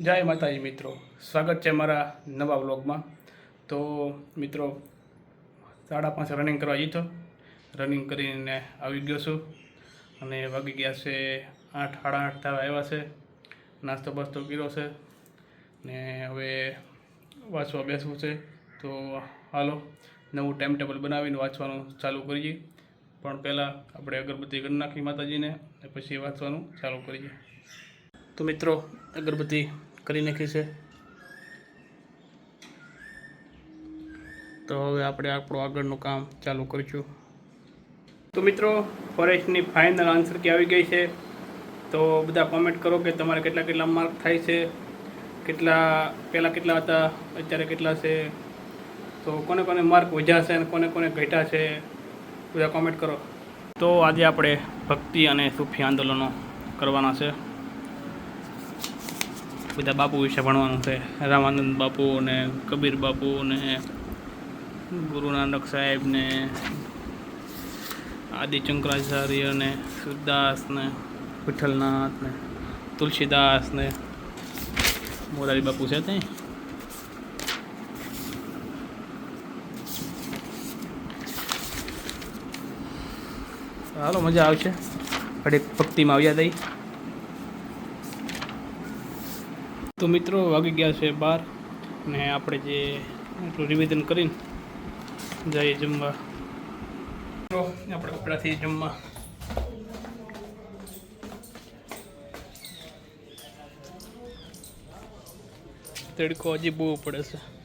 જય માતાજી મિત્રો. સ્વાગત છે મારા નવા વ્લોગમાં. તો મિત્રો, સાડા પાંચ રનિંગ કરવા જીતો રનિંગ કરીને આવી ગયો છું. અને વાગી ગયા છે આઠ, સાડા આઠ થવા આવ્યા છે. નાસ્તો બાસ્તો કર્યો છે. ને હવે વાંચવા બેસવું છે. તો હાલો, નવું ટાઈમ ટેબલ બનાવીને વાંચવાનું ચાલુ કરીએ. પણ પહેલાં આપણે અગરબત્તી કરી નાખી માતાજીને પછી વાંચવાનું ચાલુ કરીએ. તો મિત્રો, અગરબત્તી કરી નાખી છે. તો હવે આપણે આપણું આગળનું કામ ચાલુ કરીશું. તો મિત્રો, ફોરેસ્ટની ફાઇનલ આન્સર કે આવી ગઈ છે? તો બધા કોમેન્ટ કરો કે તમારે કેટલા કેટલા માર્ક થાય છે? કેટલા, પહેલાં કેટલા હતા? અત્યારે કેટલા છે? તો કોને કોને માર્ક વધ્યા છે અને કોને કોને ઘટ્યા છે? બધા કોમેન્ટ કરો. તો આજે આપણે ભક્તિ અને સૂફી આંદોલનો કરવાના છે. બધા બાપુ વિશે ભણવાનું છે. રામાનંદ બાપુ ને કબીર બાપુ ને ગુરુ નાનક સાહેબ ને આદિ શંકરાચાર્ય ને સુરદાસ ને વિઠ્ઠલનાથ ને તુલસીદાસ ને મોરારી બાપુ છે તે હાલો, મજા આવશે. ઘડીક ભક્તિમાં આવ્યા દઈ. તો મિત્રો વાગી ગયા છે બાર ને આપણે જે એટલું રિવિઝન કરીને જઈએ જમવા. આપણે કપડાથી જમવા. તડકો હજી બહુ પડે છે.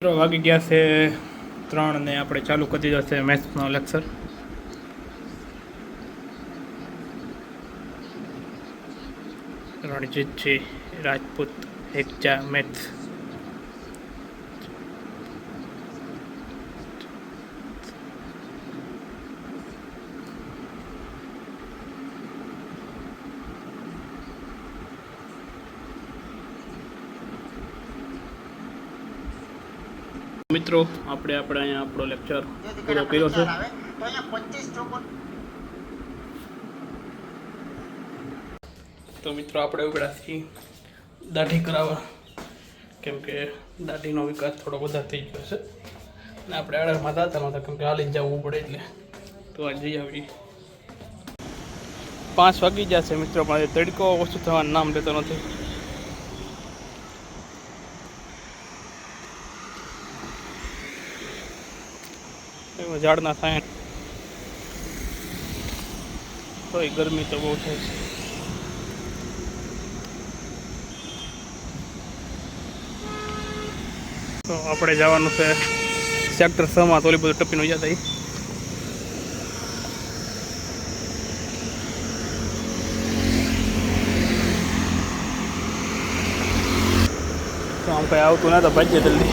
વાગી ગયા છે ત્રણ ને આપણે ચાલુ કરી દીધો છે મેથ્સનો લેક્ચર. રણજીતજી, રાજપૂત, એકજા, મેથ્સ. મિત્રો આપણે આપણે અહીંયા આપણો લેક્ચર પૂરો કર્યો છે. તો મિત્રો આપણે ઉગડાથી દાઢી કરાવવા. કેમ કે દાઢીનો વિકાસ થોડો વધારે થઈ ગયો છે. અને આપણે આડરમાં જતા નહોતા કેમ કે હાલીને જવું પડે એટલે. તો આ જઈ આવી પાંચ વાગી જશે મિત્રો પણ તડકો ઓછું થવાનું નામ લેતો નથી. ઝાડના થાય તોય ગરમી તો બહુ થાય છે. તો આપણે જવાનું છે સેક્ટર છમાં, તો ઓલી બધું ટપીનું યાદ આવી આમ કંઈ આવતું ના તો ભાજ્ય જલ્દી.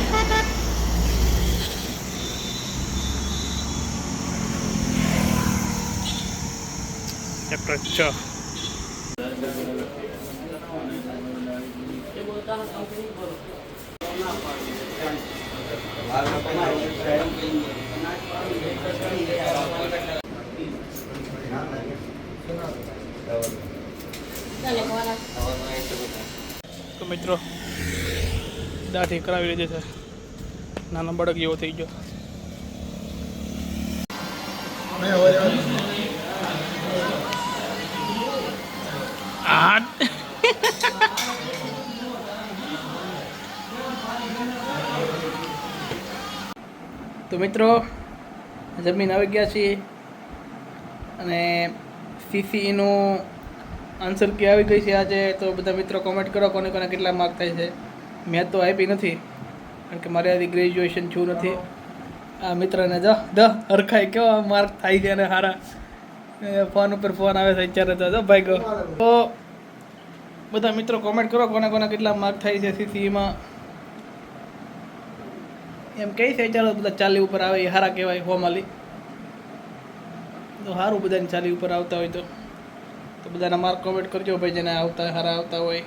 સેક્ટર છ તો મિત્રો દાઢી કરાવી લીધી છે. નાનો બળક જેવો થઈ ગયો. તો મિત્રો, જમીન આવી ગયા છીએ? અને સીસીઈનું આન્સર કે આવી ગઈ છે આજે? તો બધા મિત્રો કોમેન્ટ કરો કોને કોને કેટલા માર્ક થાય છે. મેં તો આપી નથી, કારણ કે મારે હજી ગ્રેજ્યુએશન છું નથી. આ મિત્રને જો દ હરખાય કેવા માર્ક થાય છે અને સારા ફોન ઉપર ફોન આવે છે અત્યારે તો ભાઈ ગયો તો બધા મિત્રો કોમેન્ટ કરો કોને કોને કેટલા માર્ક થાય છે સીસીઈમાં એમ કે છે, ચાલો બધા ચાલી ઉપર આવે, એ હારા કહેવાય, હોમાલી. તો સારું બધાની ચાલી ઉપર આવતા હોય તો. તો બધાના માર્ક કોમેન્ટ કરજો ભાઈ જેને આવતા, હારા આવતા હોય.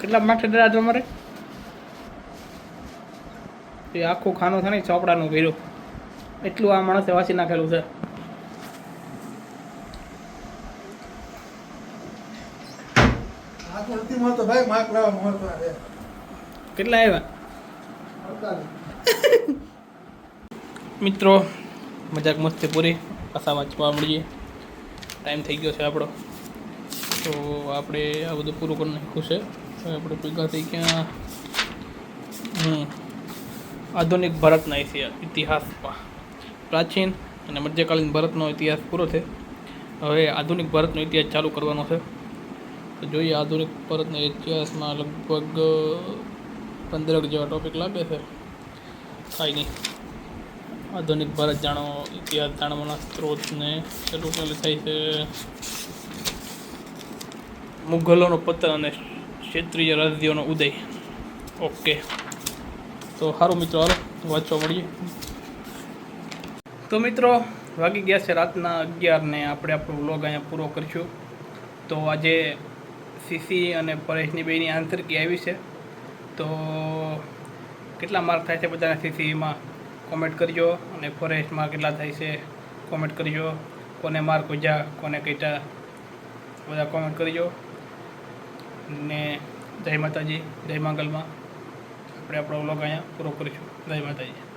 કેટલા માર્ક ડરા તમારે એ આખું ખાનું થાય ને ચોપડાનું ભેરું એટલું આ માણસે વાંચી નાખેલું છે. કેટલા આવ્યા? મિત્રો મજાક મસ્તી પૂરી. પાછા વાંચવા મળીએ. ટાઈમ થઈ ગયો છે આપણો. તો આપણે આ બધું પૂરું કરી નાખ્યું છે. આપણે ભેગા થઈ ગયા. હમ. આધુનિક ભારતના ઇતિહાસમાં. પ્રાચીન અને મધ્યકાલીન ભારતનો ઇતિહાસ પૂરો છે. હવે આધુનિક ભારતનો ઇતિહાસ ચાલુ કરવાનો છે. તો જોઈએ આધુનિક ભારતના ઇતિહાસમાં લગભગ પંદરક જેવા ટૉપિક લાગે છે. કાંઈ નહીં. આધુનિક ભારત જાણો, ઇતિહાસ જાણવાના સ્ત્રોતને શરૂ કરેલ થાય છે મુઘલોનો પતન અને ક્ષેત્રીય રાજ્યોનો ઉદય. ઓકે. તો સારું મિત્રો, હાલો, વાંચવા મળીએ. તો મિત્રો, વાગી ગયા છે રાતના અગિયારને. આપણે આપણો વ્લોગ અહીંયા પૂરો કરીશું. તો આજે સીસી અને પરેશની બેની આન્સર કી આવી છે. તો કેટલા માર્ક થાય છે બધાના સીસીમાં કોમેન્ટ કરજો અને ફોરેસ્ટમાં કેટલા થાય છે કોમેન્ટ કરજો. કોને માર્ક ઉજા કોને કીટા બધા કોમેન્ટ કરજો. ને જય માતાજી, જય મંગલમાં. આપણે આપણો વ્લોગ અહીંયા પૂરો કરીશું. જય માતાજી.